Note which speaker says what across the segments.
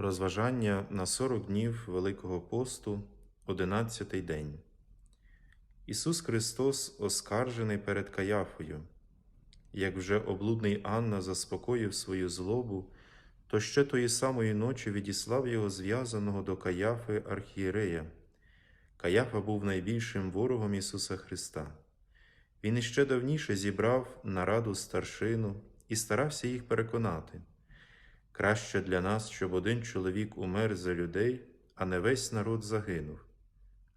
Speaker 1: Розважання на 40 днів Великого посту, 11 день. Ісус Христос оскаржений перед Каяфою. Як вже облудний Анна заспокоїв свою злобу, то ще тої самої ночі відіслав його зв'язаного до Каяфи архієрея. Каяфа був найбільшим ворогом Ісуса Христа. Він іще давніше зібрав нараду старшину і старався їх переконати. Краще для нас, щоб один чоловік умер за людей, а не весь народ загинув.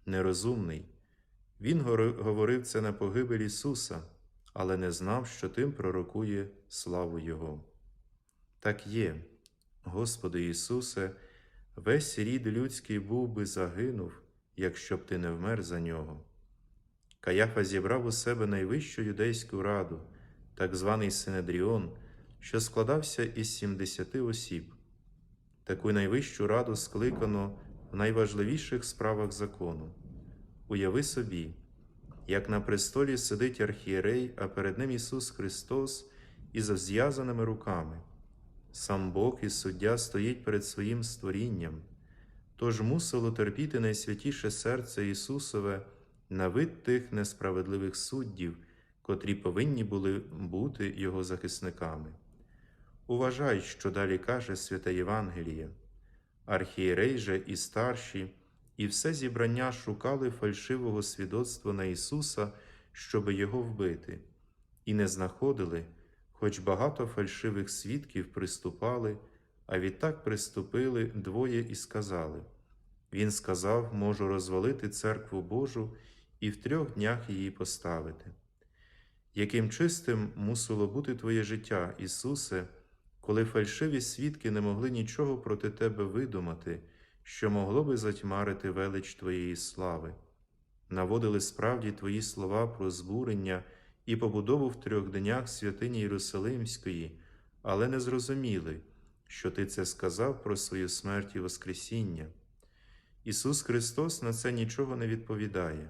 Speaker 1: Нерозумний. Він говорив це на погибель Ісуса, але не знав, що тим пророкує славу Його. Так є, Господи Ісусе, весь рід людський був би загинув, якщо б ти не вмер за нього. Каяфа зібрав у себе найвищу юдейську раду, так званий Синедріон, що складався із 70 осіб. Таку найвищу раду скликано в найважливіших справах закону. Уяви собі, як на престолі сидить архієрей, а перед ним Ісус Христос із зв'язаними руками. Сам Бог і суддя стоїть перед своїм створінням, тож мусило терпіти найсвятіше серце Ісусове на вид тих несправедливих суддів, котрі повинні були бути Його захисниками. Уважай, що далі каже святе Євангеліє. Архієрей же і старші, і все зібрання шукали фальшивого свідоцтва на Ісуса, щоби Його вбити, і не знаходили, хоч багато фальшивих свідків приступали, а відтак приступили двоє і сказали: Він сказав, можу розвалити церкву Божу і в трьох днях її поставити. Яким чистим мусило бути твоє життя, Ісусе, коли фальшиві свідки не могли нічого проти Тебе видумати, що могло би затьмарити велич Твоєї слави, наводили справді Твої слова про збурення і побудову в трьох днях святині Єрусалимської, але не зрозуміли, що Ти це сказав про свою смерть і Воскресіння. Ісус Христос на це нічого не відповідає,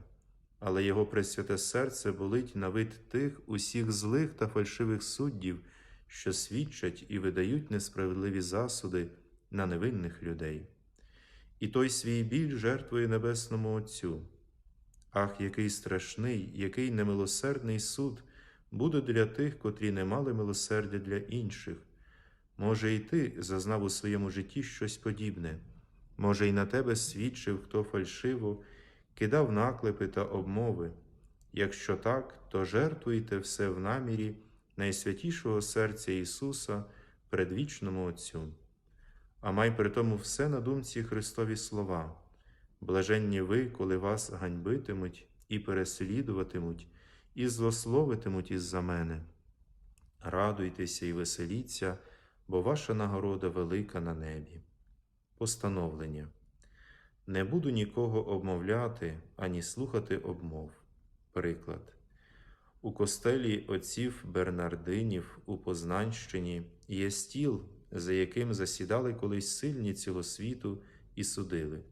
Speaker 1: але Його пресвяте серце болить на вид тих усіх злих та фальшивих суддів, що свідчать і видають несправедливі засуди на невинних людей. І той свій біль жертвує Небесному Отцю. Ах, який страшний, який немилосердний суд буде для тих, котрі не мали милосердя для інших. Може, і ти зазнав у своєму житті щось подібне, може, і на тебе свідчив, хто фальшиво кидав наклепи та обмови. Якщо так, то жертвуйте все в намірі найсвятішого серця Ісуса предвічному Отцю. А май при тому все на думці Христові слова. Блаженні ви, коли вас ганьбитимуть і переслідуватимуть, і злословитимуть із-за мене. Радуйтеся і веселіться, бо ваша нагорода велика на небі. Постановлення. Не буду нікого обмовляти ані слухати обмов. Приклад. У костелі отців Бернардинів у Познанщині є стіл, за яким засідали колись сильні цього світу і судили.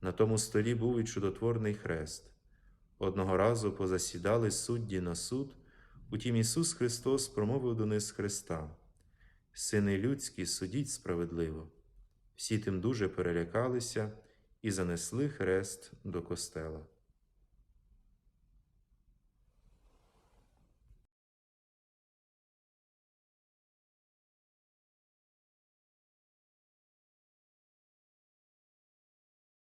Speaker 1: На тому столі був і чудотворний хрест. Одного разу позасідали судді на суд, утім Ісус Христос промовив до них з хреста: Сини людські, судіть справедливо. Всі тим дуже перелякалися і занесли хрест до костела.